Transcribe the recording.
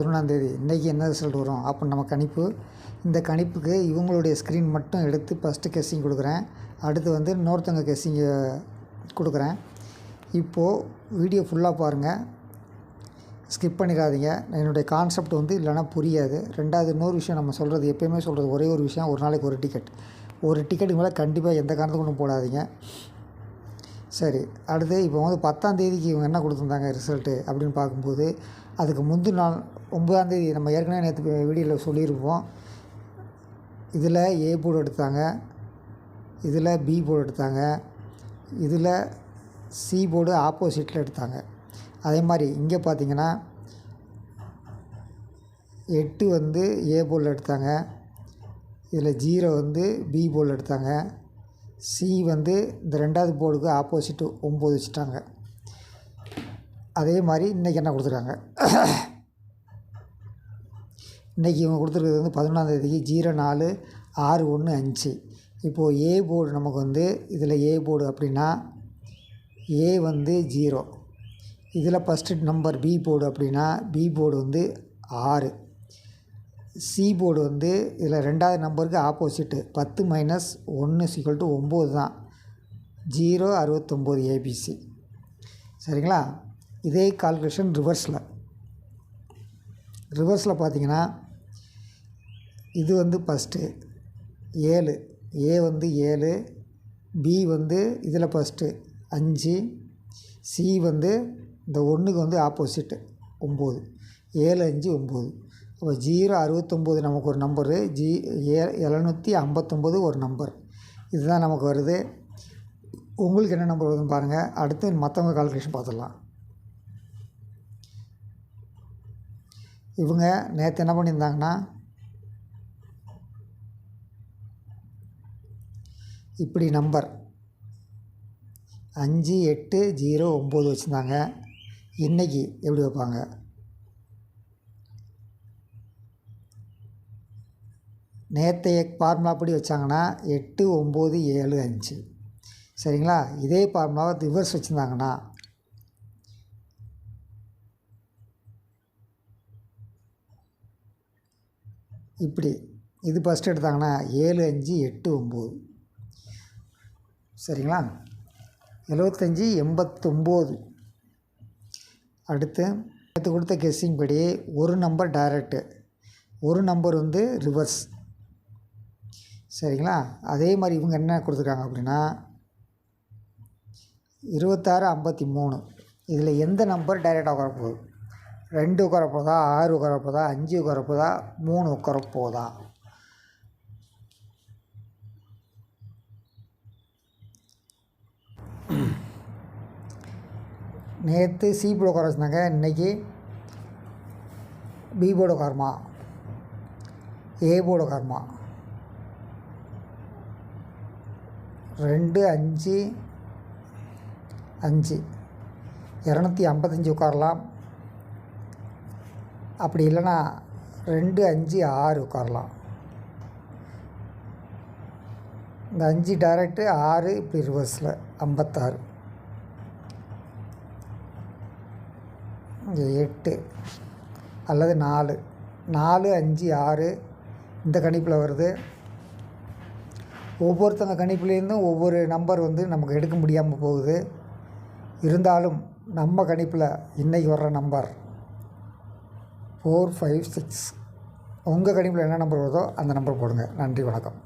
பதினொன்றாந்தேதி இன்றைக்கி என்ன ரிசல்ட் வரும் அப்போ நம்ம கணிப்பு. இந்த கணிப்புக்கு இவங்களுடைய ஸ்க்ரீன் மட்டும் எடுத்து ஃபஸ்ட்டு கெஸ்ஸிங் கொடுக்குறேன். அடுத்து வந்து இன்னொருத்தவங்க கெஸ்ஸிங்கு கொடுக்குறேன். இப்போது வீடியோ ஃபுல்லாக பாருங்கள் ஸ்கிப் பண்ணிடாதீங்க. என்னுடைய கான்செப்ட் வந்து இல்லைனா புரியாது. ரெண்டாவது இன்னொரு விஷயம் நம்ம சொல்கிறது எப்போயுமே சொல்கிறது ஒரே ஒரு விஷயம் ஒரு நாளைக்கு ஒரு டிக்கெட் ஒரு டிக்கெட்டுக்கு மேலே கண்டிப்பாக எந்த காரணத்துக்கும் போடாதீங்க. சரி அடுத்து இப்போ வந்து பத்தாம் தேதிக்கு இவங்க என்ன கொடுத்துருந்தாங்க ரிசல்ட்டு அப்படின்னு பார்க்கும்போது அதுக்கு முந்தின நாள் ஒம்பதாந்தேதி நம்ம ஏற்கனவே நேற்று வீடியோவில் சொல்லியிருப்போம். இதில் ஏ போர்டு எடுத்தாங்க. இதில் பி போர்டு எடுத்தாங்க. இதில் சி போர்டு ஆப்போசிட்டில் எடுத்தாங்க. அதே மாதிரி இங்கே பார்த்தீங்கன்னா எட்டு வந்து ஏ போர்டில் எடுத்தாங்க. இதில் ஜீரோ வந்து பி போர்டில் எடுத்தாங்க. சி வந்து இந்த ரெண்டாவது போர்டுக்கு ஆப்போசிட்டு ஒம்பது வச்சுட்டாங்க. அதே மாதிரி இன்றைக்கி என்ன கொடுத்துருக்காங்க? இன்றைக்கி இவங்க கொடுத்துருக்கிறது வந்து பதினொன்றாந்தேதிக்கு ஜீரோ நாலு ஆறு ஒன்று அஞ்சு. இப்போது ஏ போர்டு நமக்கு வந்து இதில் ஏ போர்டு அப்படின்னா ஏ வந்து ஜீரோ. இதில் ஃபஸ்ட்டு நம்பர் பி போர்டு அப்படின்னா பி போர்டு வந்து ஆறு. சி போர்டு வந்து இதில் ரெண்டாவது நம்பருக்கு ஆப்போசிட்டு பத்து மைனஸ் ஒன்று சிக்கல் டு ஒம்பது தான். ஜீரோ அறுபத்தொம்போது ஏபிசி சரிங்களா? இதே கால்குலேஷன் ரிவர்ஸில் ரிவர்ஸில் பார்த்தீங்கன்னா இது வந்து ஃபஸ்ட்டு ஏழு. ஏ வந்து ஏழு பி வந்து இதில் ஃபஸ்ட்டு அஞ்சு. சி வந்து இந்த ஒன்றுக்கு வந்து ஆப்போசிட்டு ஒம்பது. ஏழு அஞ்சு ஒம்பது. அப்போ ஜீரோ அறுபத்தொம்போது நமக்கு ஒரு நம்பரு ஜி ஏ எழுநூற்றி ஐம்பத்தொம்போது ஒரு நம்பர் இதுதான் நமக்கு வருது. உங்களுக்கு என்ன நம்பர் வருதுன்னு பாருங்கள் அடுத்து மற்றவங்க கால்குலேஷன் பார்த்துடலாம். இவங்க நேற்று என்ன பண்ணியிருந்தாங்கன்னா இப்படி நம்பர் அஞ்சு எட்டு ஜீரோ ஒம்பது வச்சுருந்தாங்க. இன்றைக்கி எப்படி வைப்பாங்க? நேற்றைய ஃபார்முலா படி வச்சாங்கன்னா எட்டு ஒம்பது ஏழு அஞ்சு. சரிங்களா? இதே ஃபார்முலாவை ரிவர்ஸ் வச்சுருந்தாங்கன்னா இப்படி இது ஃபஸ்ட்டு எடுத்தாங்கன்னா ஏழு அஞ்சு எட்டு ஒம்பது. சரிங்களா? எழுபத்தஞ்சி எண்பத்தொம்போது. அடுத்து அடுத்து கொடுத்த கெஸ்ஸிங் படி ஒரு நம்பர் டைரக்டு ஒரு நம்பர் வந்து ரிவர்ஸ் சரிங்களா? அதே மாதிரி இவங்க என்ன கொடுத்துருக்காங்க அப்படின்னா இருபத்தாறு ஐம்பத்தி மூணு. இதில் எந்த நம்பர் டைரெக்டாக வரப்போகுது ரெண்டு உட்காரப்போதா ஆறு உட்காரப்போதா அஞ்சு உட்காரப்போதா மூணு உட்காரப்போதா நேற்று சி போர்டு உட்கார வச்சுருந்தாங்க இன்றைக்கி பி போர்டு உட்காருமா ஏ போர்டு உட்காருமா ரெண்டு அஞ்சு அஞ்சு. இரநூத்தி ஐம்பத்தஞ்சு உட்காரலாம். அப்படி இல்லைன்னா ரெண்டு அஞ்சு ஆறு உட்காரலாம். இந்த அஞ்சு டைரக்டு ஆறு இப்படி ரிவர்ஸில் ஐம்பத்தாறு. இங்கே எட்டு அல்லது நாலு. நாலு அஞ்சு ஆறு இந்த கணிப்பில் வருது. ஒவ்வொருத்தங்க கணிப்புலேருந்தும் ஒவ்வொரு நம்பர் வந்து நமக்கு எடுக்க முடியாமல் போகுது. இருந்தாலும் நம்ம கணிப்பில் இன்றைக்கி வர்ற நம்பர் ஃபோர் ஃபைவ் சிக்ஸ் உங்கள் கணிப்பில் என்ன நம்பர் வருதோ அந்த நம்பர் போடுங்க. நன்றி வணக்கம்.